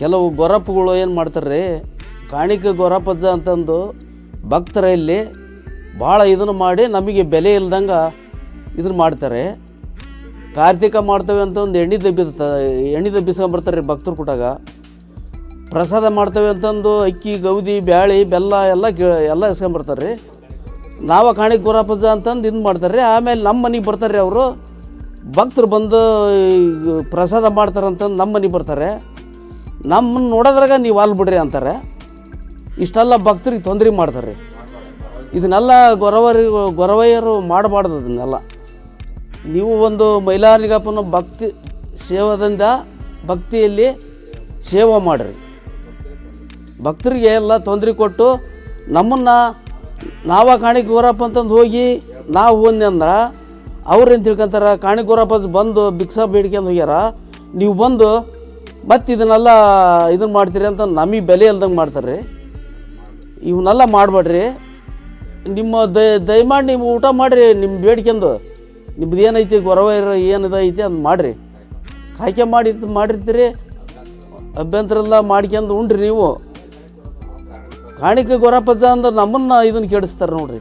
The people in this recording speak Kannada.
ಕೆಲವು ಗೊರಪ್ಪಗಳು ಏನು ಮಾಡ್ತಾರೆ ಕಾಣಿಕೆ ಗೊರಪ್ಪಜ್ಜ ಅಂತಂದು ಭಕ್ತರ ಇಲ್ಲಿ ಭಾಳ ಇದನ್ನು ಮಾಡಿ ನಮಗೆ ಬೆಲೆ ಇಲ್ದಂಗೆ ಇದನ್ನು ಮಾಡ್ತಾರೆ. ಕಾರ್ತಿಕ ಮಾಡ್ತೇವೆ ಅಂತ ಒಂದು ಎಣ್ಣೆ ದಬ್ಬಿರ್ತ ಎಣ್ಣೆ ದಬ್ಬಿಸ್ಕೊಂಬರ್ತಾರೆ ಭಕ್ತರು ಕೊಟ್ಟಾಗ ಪ್ರಸಾದ ಮಾಡ್ತೇವೆ ಅಂತಂದು ಅಕ್ಕಿ, ಗೌದಿ, ಬ್ಯಾಳಿ, ಬೆಲ್ಲ ಎಲ್ಲ ಎಲ್ಲ ಇಸ್ಕೊಂಬರ್ತಾರೆ ರೀ ನಾವು ಕಾಣಿಕೆ ಗೊರಪ್ಪಜ್ಜ ಅಂತಂದು ಇದು ಮಾಡ್ತಾರೆ ರೀ ಆಮೇಲೆ ನಮ್ಮ ಮನೆಗೆ ಬರ್ತಾರೆ ಅವರು. ಭಕ್ತರು ಬಂದು ಪ್ರಸಾದ ಮಾಡ್ತಾರಂತಂದು ನಮ್ಮ ಮನೆಗೆ ಬರ್ತಾರೆ. ನಮ್ಮನ್ನ ನೋಡೋದ್ರಾಗ ನೀವು ಅಲ್ಲಿ ಬಿಡ್ರಿ ಅಂತಾರೆ. ಇಷ್ಟೆಲ್ಲ ಭಕ್ತರಿಗೆ ತೊಂದರೆ ಮಾಡ್ತಾರೆ. ಇದನ್ನೆಲ್ಲ ಗೊರವರಿ ಗೊರವಯ್ಯರು ಮಾಡಬಾರ್ದು ಅದನ್ನೆಲ್ಲ. ನೀವು ಒಂದು ಮೈಲಾರಿಗಪ್ಪನ ಭಕ್ತಿ ಸೇವಾದಿಂದ, ಭಕ್ತಿಯಲ್ಲಿ ಸೇವೆ ಮಾಡಿರಿ. ಭಕ್ತರಿಗೆ ಎಲ್ಲ ತೊಂದರೆ ಕೊಟ್ಟು ನಮ್ಮನ್ನು ನಾವ ಕಾಣಿಕೆ ಗೋರಪ್ಪ ಅಂತಂದು ಹೋಗಿ ನಾವು ಹೋದ್ನಿ ಅಂದ್ರೆ, ಅವ್ರೇನು ತಿಳ್ಕೊಂತಾರೆ ಕಾಣಿಕೆ ಗೋರಪ್ಪ ಬಂದು ಭಿಕ್ಷಾ ಬೇಡ್ಕೊಂಡು ಹೋಗ್ಯಾರ, ನೀವು ಬಂದು ಮತ್ತೆ ಇದನ್ನೆಲ್ಲ ಇದನ್ನು ಮಾಡ್ತೀರಿ ಅಂತ ನಮಗೆ ಬೆಲೆ ಇಲ್ದಂಗೆ ಮಾಡ್ತಾರೆ ರೀ ಇವನ್ನೆಲ್ಲ ಮಾಡಬೇಡ್ರಿ. ನಿಮ್ಮ ದಯ ದಯಮಾಡಿ ನೀವು ಊಟ ಮಾಡಿರಿ ನಿಮ್ಮ ಬೇಡ್ಕೊಂಡು ನಿಮ್ದು ಏನೈತಿ, ಗೊರವ ಐತಿ ಅದು ಮಾಡಿರಿ. ಕಾಯ್ಕೆ ಮಾಡಿ, ಮಾಡಿರ್ತೀರಿ. ಅಭ್ಯಂತರ ಎಲ್ಲ ಮಾಡ್ಕೊಂಡು ಉಂಡ್ರಿ ನೀವು. ಕಾಣಿಕೆ ಗೊರಪಜ್ಜ ಅಂದ್ರೆ ನಮ್ಮನ್ನು ಇದನ್ನು ಕೆಡಿಸ್ತಾರೆ ನೋಡ್ರಿ.